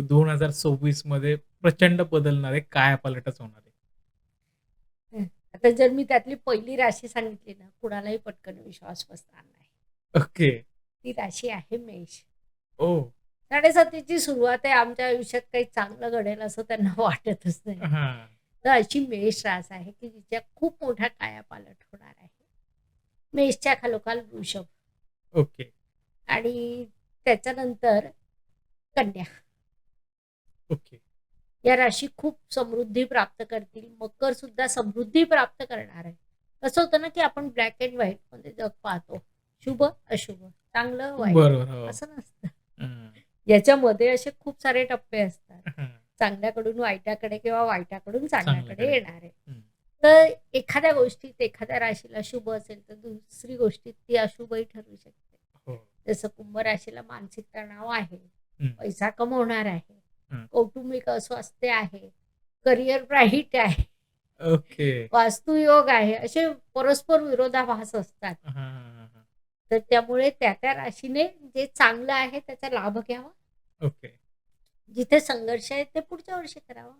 2026 मध्ये प्रचंड बदलणार आहे, कायापालटच होणार आहे. आता जर मी त्यातली पहिली राशी सांगितली ना, कुणालाही पटकन विश्वास बसणार नाही. ओके. ती राशी आहे मेष. ओह! 7.5ची सुरुवात आहे. आमच्या आयुष्यात काही चांगलं घडेल असं त्यांना वाटतच नाही. हां. तर अशी मेष रास आहे, की जिच्या खूप मोठा कायापालट होणार आहे. मेषच्या खालोखाल वृषभ ओके. आणि त्याच्यानंतर कन्या. ओके. या राशी खूप समृद्धी प्राप्त करतील. मकर सुद्धा समृद्धी प्राप्त करणार आहे. कसं होतं ना, की आपण ब्लॅक एंड व्हाईटमध्ये जग पाहतो. शुभ, अशुभ, चांगलं, वाईट. हो. असं नसतं. याच्यामध्ये असे खूप सारे टप्पे असतात. चांगल्याकडून वाईटाकडे किंवा वाईटाकडून चांगल्याकडे. येणार आहे. तर एखाद्या गोष्टीत एखाद्या राशीला शुभ असेल, तर दुसरी गोष्टीत ती अशुभही ठरू शकते. हो. जसं कुंभ राशीला मानसिक तणाव आहे. पैसा कमवणार आहे. कौटुंबिक अस्वास्थ्य आहे. करिअर ब्राईट आहे. ओके. वास्तुयोग आहे. असे परस्पर विरोधाभास असतात. तर त्यामुळे त्या-त्या राशीने जे चांगलं आहे त्याचा लाभ घ्यावा. ओके. जिथे संघर्ष आहे ते पुढच्या वर्षी करावा.